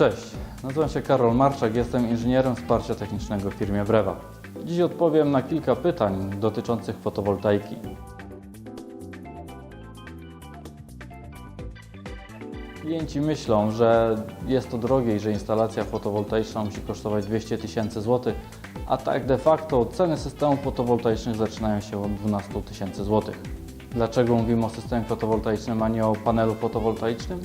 Cześć, nazywam się Karol Marczak, jestem inżynierem wsparcia technicznego w firmie Brewa. Dziś odpowiem na kilka pytań dotyczących fotowoltaiki. Klienci myślą, że jest to drogie i że instalacja fotowoltaiczna musi kosztować 200 tysięcy złotych, a tak de facto ceny systemów fotowoltaicznych zaczynają się od 12 tysięcy złotych. Dlaczego mówimy o systemie fotowoltaicznym, a nie o panelu fotowoltaicznym?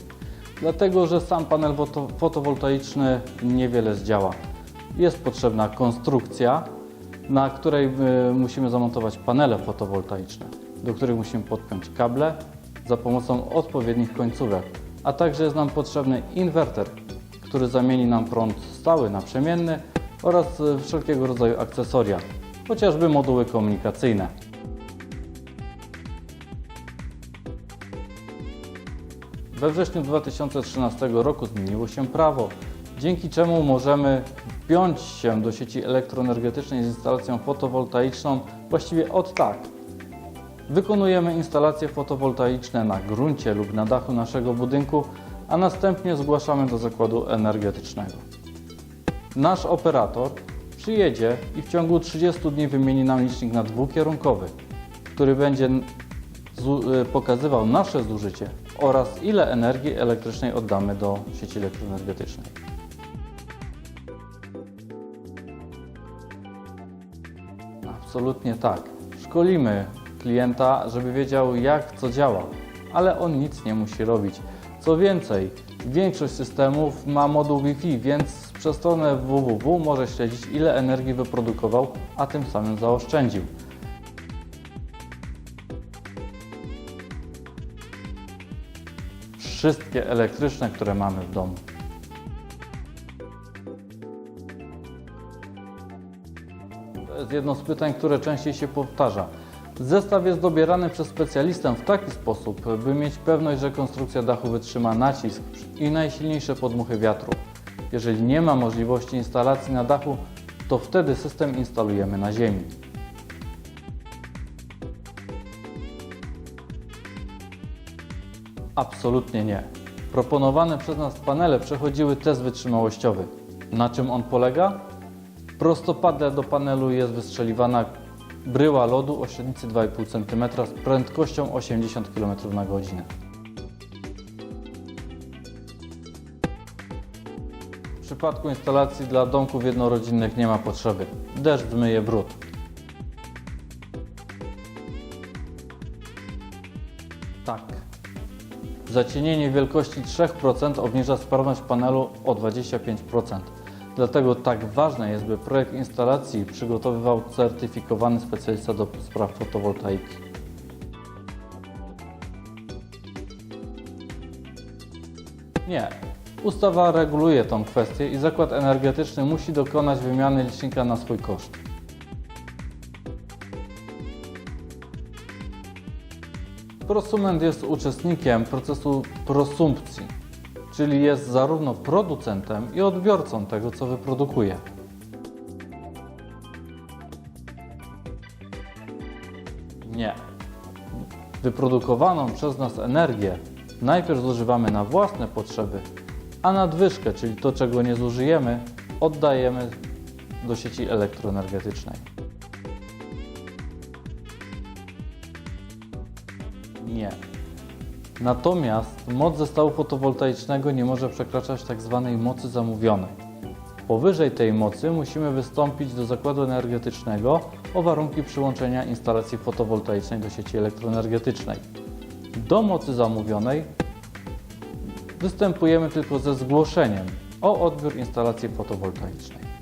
Dlatego, że sam panel foto- fotowoltaiczny niewiele zdziała. Jest potrzebna konstrukcja, na której y, musimy zamontować panele fotowoltaiczne, do których musimy podpiąć kable za pomocą odpowiednich końcówek, a także jest nam potrzebny inwerter, który zamieni nam prąd stały na przemienny oraz y, wszelkiego rodzaju akcesoria, chociażby moduły komunikacyjne. We wrześniu 2013 roku zmieniło się prawo, dzięki czemu możemy wpiąć się do sieci elektroenergetycznej z instalacją fotowoltaiczną właściwie od tak. Wykonujemy instalacje fotowoltaiczne na gruncie lub na dachu naszego budynku, a następnie zgłaszamy do zakładu energetycznego. Nasz operator przyjedzie i w ciągu 30 dni wymieni nam licznik na dwukierunkowy, który będzie pokazywał nasze zużycie oraz ile energii elektrycznej oddamy do sieci elektroenergetycznej. Absolutnie tak. Szkolimy klienta, żeby wiedział jak co działa, ale on nic nie musi robić. Co więcej, większość systemów ma moduł Wi-Fi, więc przez stronę www może śledzić ile energii wyprodukował, a tym samym zaoszczędził. Wszystkie elektryczne, które mamy w domu. To jest jedno z pytań, które częściej się powtarza. Zestaw jest dobierany przez specjalistę w taki sposób, by mieć pewność, że konstrukcja dachu wytrzyma nacisk i najsilniejsze podmuchy wiatru. Jeżeli nie ma możliwości instalacji na dachu, to wtedy system instalujemy na ziemi. Absolutnie nie. Proponowane przez nas panele przechodziły test wytrzymałościowy. Na czym on polega? Prostopadle do panelu jest wystrzeliwana bryła lodu o średnicy 2,5 cm z prędkością 80 km na godzinę. W przypadku instalacji dla domków jednorodzinnych nie ma potrzeby. Deszcz zmyje brud. Tak. Zacienienie wielkości 3% obniża sprawność panelu o 25%. Dlatego tak ważne jest, by projekt instalacji przygotowywał certyfikowany specjalista do spraw fotowoltaiki. Nie. Ustawa reguluje tą kwestię i zakład energetyczny musi dokonać wymiany licznika na swój koszt. Prosument jest uczestnikiem procesu prosumpcji, czyli jest zarówno producentem i odbiorcą tego, co wyprodukuje. Nie. Wyprodukowaną przez nas energię najpierw zużywamy na własne potrzeby, a nadwyżkę, czyli to, czego nie zużyjemy, oddajemy do sieci elektroenergetycznej. Nie. Natomiast moc zestawu fotowoltaicznego nie może przekraczać tzw. mocy zamówionej. Powyżej tej mocy musimy wystąpić do zakładu energetycznego o warunki przyłączenia instalacji fotowoltaicznej do sieci elektroenergetycznej. Do mocy zamówionej występujemy tylko ze zgłoszeniem o odbiór instalacji fotowoltaicznej.